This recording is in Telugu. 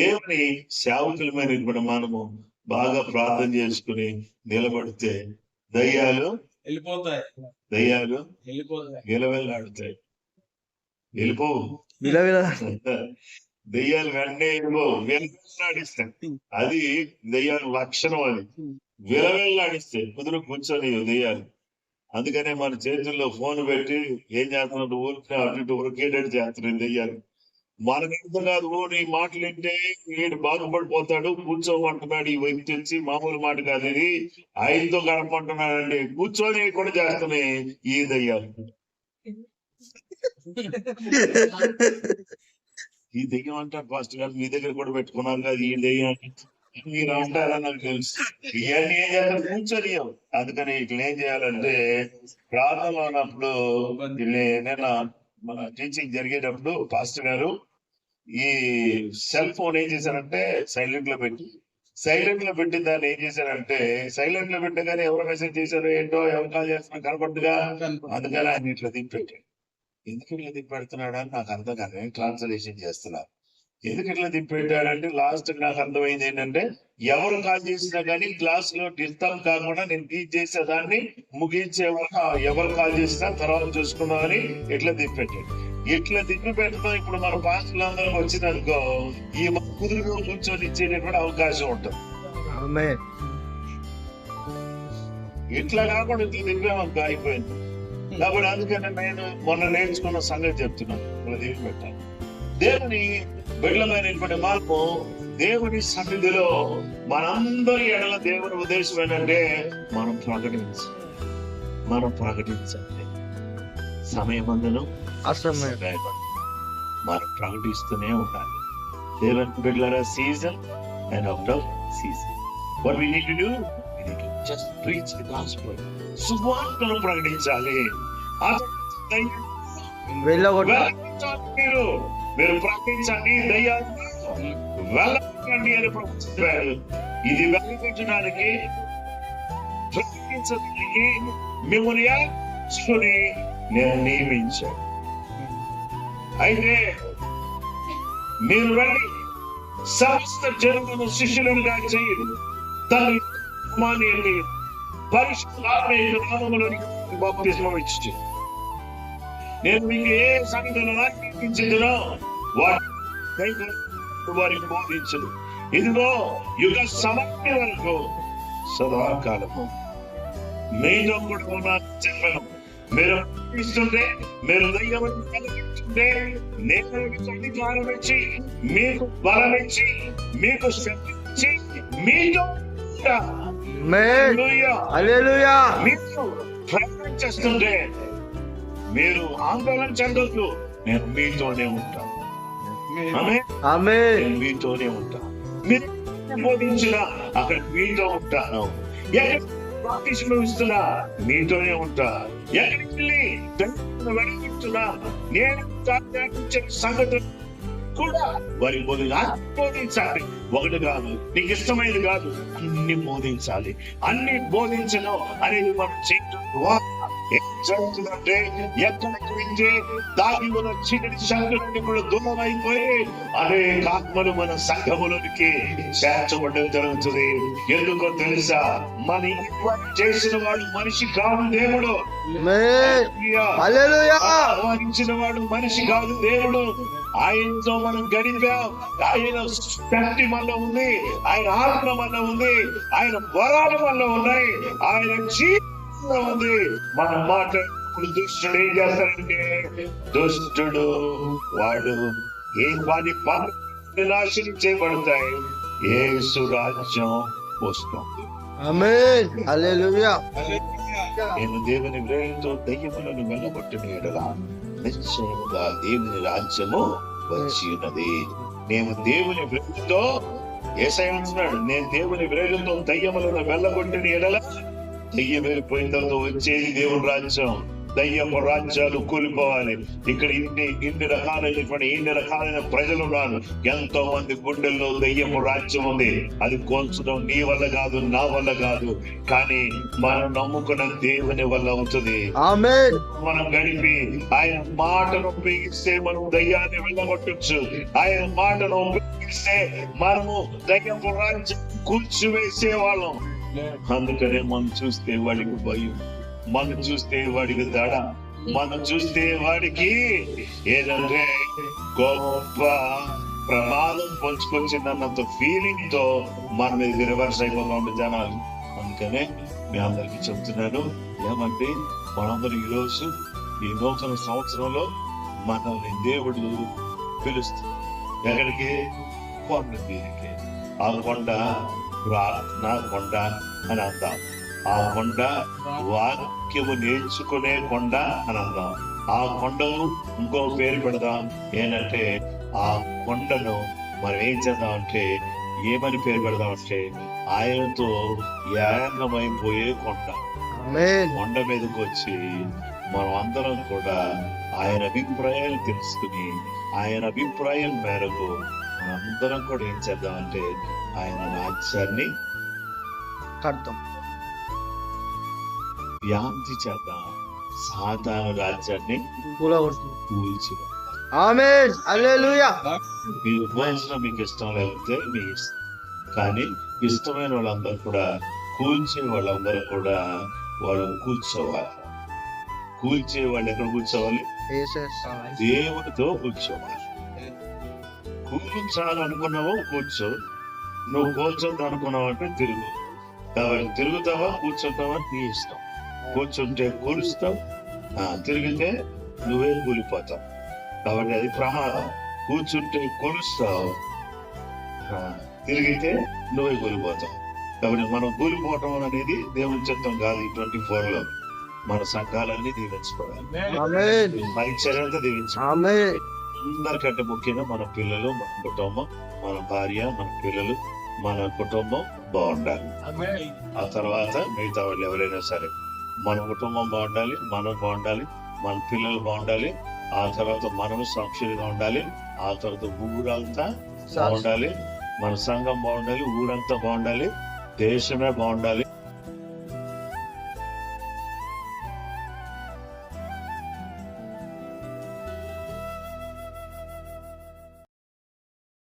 దేవుని సేవకులమైనటువంటి మనము బాగా ప్రార్థన చేసుకుని నిలబడితే దయ్యాలు వెళ్ళిపోతాయి. దయ్యాలు వెళ్ళిపోతాయి. విలవెల్లాడుతాయి వెళ్ళిపోవు విలవిల దెయ్యాలు వెంటనే వెళ్ళిపోవు విలవెల్లాడిస్తాయి అది దెయ్యాల లక్షణం అది. విలవెల్లాడిస్తాయి కుదురు కూర్చొని దెయ్యాలు. అందుకనే మన చేతుల్లో ఫోన్ పెట్టి ఏం చేస్తున్నట్టు ఊరికి అటు ఇటు ఉరికేటట్టు చేస్తున్నాయి దెయ్యాలు. మనకు అర్థం కాదు ఓ నీ మాటలు వింటే వీడు బాగుపడిపోతాడు కూర్చోమంటున్నాడు ఈ వ్యక్తి వచ్చి మామూలు మాట కాదు ఇది. ఆయనతో గడపమంటున్నాడండి కూర్చొని కూడా చేస్తున్నాయి ఈ దయ్యాలు ఈ దెయ్యం అంటారు ఫస్ట్ గారు మీ దగ్గర కూడా పెట్టుకున్నారు కదా ఈ దెయ్యం. మీరు అంటారని నాకు తెలుసు. ఇవన్నీ ఏం చేస్తారు? కూర్చొని అందుకని ఇట్లా ఏం చేయాలంటే ప్రార్థనలో ఉన్నప్పుడు మన టీచింగ్ జరిగేటప్పుడు పాస్టర్ గారు ఈ సెల్ ఫోన్ ఏం చేశారంటే సైలెంట్లో పెట్టి సైలెంట్లో పెట్టిన దాన్ని ఏం చేశారంటే సైలెంట్లో పెట్టగానే ఎవరు మెసేజ్ చేశారు ఏంటో ఎవరు కాల్ చేస్తున్నా కనపడ్డుగా అందుకని ఆయన ఇట్లా దింపెట్టాడు ఎందుకు ఇట్లా దింపెడుతున్నాడు? అని నాకు అర్థం కాదు. నేను ట్రాన్స్లేషన్ చేస్తున్నా. ఎందుకు ఇట్లా దింపెట్టాడంటే లాస్ట్ నాకు అర్థమైంది ఏంటంటే ఎవరు కాల్ చేసినా కానీ క్లాస్లో డిస్టర్బ్ కాకుండా నేను టీచ్ చేసే దాన్ని ముగించే వరకు ఎవరు కాల్ చేసినా తర్వాత చూసుకుందామని ఇట్లా దింపెట్టాడు ఇట్లా దింపి పెట్టడం ఇప్పుడు మన పాస్టర్లు అందరం వచ్చిందనుకో ఈ కుదురుగా కూర్చొని ఇచ్చేటటువంటి అవకాశం ఉంటుంది. ఇట్లా కాకుండా ఇట్లా దింపామనుకో అయిపోయింది. కాబట్టి అందుకని నేను మొన్న నేర్చుకున్న సంగతి చెప్తున్నాను ఇక్కడ దీనికి పెట్టాను దేవుని బిడ్డలమైనటువంటి మార్పు దేవుని సన్నిధిలో మనందరి ఎడల దేవుని ఉద్దేశం ఏంటంటే మనం ప్రకటించాలి. మనం ప్రకటించాలి. సమయమందును అసమయం మనం ప్రకటిస్తూనే ఉండాలి దేవుని బిడ్డల season and out of season what we need to do we need to just preach the gospel సువార్తను ప్రకటించాలి ఆ దయ్యం వెళ్ళగొట్ట వెళ్ళగొట్టాలి మీరు మీరు ప్రకటించండి దయ్యాన్ని వెళ్ళగొట్టండి అని ప్రకటించారు ఇది వెళ్ళగొట్టడానికి ప్రకటించడానికి మిమ్మల్ని ఏర్చుకుని నేను నియమించాను అయితే మీరు వెళ్ళి సమస్త జనులను శిష్యులుగా చేయి. తల్లి కుమారుని పరిశుభ్రమైన బాప్తిస్మం ఇచ్చి. నేను మీకు ఏ సంఘటన ఆజ్ఞాపించిందో వాటి వారికి బోధించదు ఇదిగో యుగ సమాప్తి వరకు సదాకాలము. మీతో కూడా ఉన్నాను చెప్పను. మీరు ఇస్తుంటే మీరు దయ్యమని నేను మీకు అధికారం ఇచ్చి మీకు బలం ఇచ్చి మీకు శక్తి ఇచ్చి మీతో ప్రయాణం చేస్తుంటే మీరు ఆందోళన చెందొద్దు. నేను మీతోనే ఉంటాను నేను మీతోనే ఉంటాను మీరు బోధించిన అక్కడ మీతో ఉంటాను. ఎక్కడ ఇస్తున్నా మీతోనే ఉంటా. ఎక్కడికి వెళ్ళి దైవాన్ని నేను తాత్కాలించిన సంగతులు కూడా వారి బోధించ బోధించాలి ఒకటి కాదు నీకు ఇష్టమైనది కాదు అన్ని బోధించాలి అన్ని బోధించను అనేది మనం చేయడం ఏం జరుగుతుందంటే ఎక్కడికి వింటే దాగి ఉన్న చీకటి సంఘాలన్నీ కూడా దూరం అయిపోయి అనేక ఆత్మలు మన సంఘములోనికి చేర్చబడడం జరుగుతుంది. ఎందుకో తెలుసా? మన ఇన్వైట్ చేసిన వాడు మనిషి కాదు దేవుడు. ఆహ్వానించిన వాడు మనిషి కాదు దేవుడు. ఆయనతో మనం గడిపాం. ఆయన శక్తి వల్ల ఉంది. ఆయన ఆత్మ వల్ల ఉంది. ఆయన వరాల వల్ల ఉన్నాయి. ఆయన జీవితంలో ఉంది. మనం మాట్లాడుతున్న దుష్టుడు ఏం చేస్తాడంటే దుష్టుడు వాడు ఏ వాడి పనులు నాశనం చేయబడతాయి ఏసు రాజ్యం వస్తుంది. నేను దేవుని వేలతో దయ్యములను వెళ్ళగొట్టిన ఎడల నిశ్చయముగా దేవుని రాజ్యము వచ్చి ఉన్నది. నేను దేవుని వేలుతో ఏసై అంటున్నాడు నేను దేవుని వేలుతో దయ్యములను వెళ్ళగొట్టిన ఎడల దయ్యం వెళ్ళిపోయిన తర్వాత వచ్చేది దేవుని రాజ్యం. దయ్యము రాజ్యాలు కూలిపోవాలి. ఇక్కడ ఇన్ని ఇన్ని రకాలైనటువంటి ఇన్ని రకాలైన ప్రజలు ఉన్నారు. ఎంతో మంది గుండెల్లో దయ్యము రాజ్యం ఉంది. అది కోల్చడం నీ వల్ల కాదు నా వల్ల కాదు. కానీ మనం నమ్ముకున్న దేవుని వల్ల అవుతుంది. మనం గడిపి ఆయన మాటను ఉపయోగిస్తే మనం దయ్యాన్ని వెళ్ళగొట్టచ్చు. ఆయన మాటను ఉపయోగిస్తే మనము దయ్యపు రాజ్యం కూర్చివేసే వాళ్ళం అందుకనే మనం చూస్తే వాడికి భయం. మనం చూస్తే వాడికి దడ మనం చూస్తే వాడికి ఏదంటే గొప్ప ప్రమాదం పంచుకొచ్చిందన్నంత ఫీలింగ్తో మన మీద రివర్స్ అయిపోతా ఉండే జనాలు. అందుకనే మీ అందరికి చెప్తున్నాను ఏమంటే మనందరూ ఈ రోజు ఈ నూతన సంవత్సరంలో మనల్ని దేవుడు పిలుస్తుంది ఎక్కడికి? కొండ మీదకి ఆ కొండ ప్రార్థన కొండ అని అందాం ఆ కొండ వాక్యము నేర్చుకునే కొండ అని అందాం ఆ కొండను ఇంకో పేరు పెడదాం. ఏంటంటే ఆ కొండను మనం ఏం చేద్దాం అంటే ఏమని పేరు పెడదాం అంటే ఆయనతో ఏకమైపోయే కొండ. కొండ మీదకి వచ్చి మనం అందరం కూడా ఆయన అభిప్రాయాలు తెలుసుకుని ఆయన అభిప్రాయం మేరకు అందరం కూడా ఏం చేద్దామంటే ఆయన రాజ్యాన్ని కడతాం. వ్యాప్తి చేద్దాం. సాతాను రాజ్యాన్ని కూల్చి మీ ఉపవాసంలో మీకు ఇష్టం లేకపోతే మీ ఇష్టం. కానీ ఇష్టమైన వాళ్ళందరూ కూడా కూల్చే వాళ్ళందరూ కూడా వాళ్ళు కూర్చోవాలి కూల్చే వాళ్ళు ఎక్కడ కూర్చోవాలి? దేవుడితో కూర్చోవాలి. కూర్చాలనుకున్నావో కూర్చో. నువ్వు కూర్చొద్దు అనుకున్నావు అంటే తిరుగు. కాబట్టి తిరుగుతావా కూర్చుంటావా నీ ఇష్టం. కూర్చుంటే కూలుస్తావు తిరిగితే నువ్వే కూలిపోతావు. కాబట్టి అది ప్రమాదం కూర్చుంటే కూలుస్తావు తిరిగితే నువ్వే కూలిపోతావు. కాబట్టి మనం కూలిపోవటం అనేది దేవుని చిత్తం కాదు ఈ ట్వంటీ ఫోర్లో మన సంఘాలన్నీ దీవించుకోవాలి ఆమేన్. పరిచర్యంతా ఆమేన్. అందరికంటే ముఖ్యంగా మన పిల్లలు మన కుటుంబం మన భార్య మన పిల్లలు మన కుటుంబం బాగుండాలి. ఆ తర్వాత మిగతా వాళ్ళు ఎవరైనా సరే మన కుటుంబం బాగుండాలి మనం బాగుండాలి మన పిల్లలు బాగుండాలి ఆ తర్వాత మనం సాక్షులుగా ఉండాలి ఆ తర్వాత ఊరంతా బాగుండాలి మన సంఘం బాగుండాలి ఊరంతా బాగుండాలి దేశమే బాగుండాలి.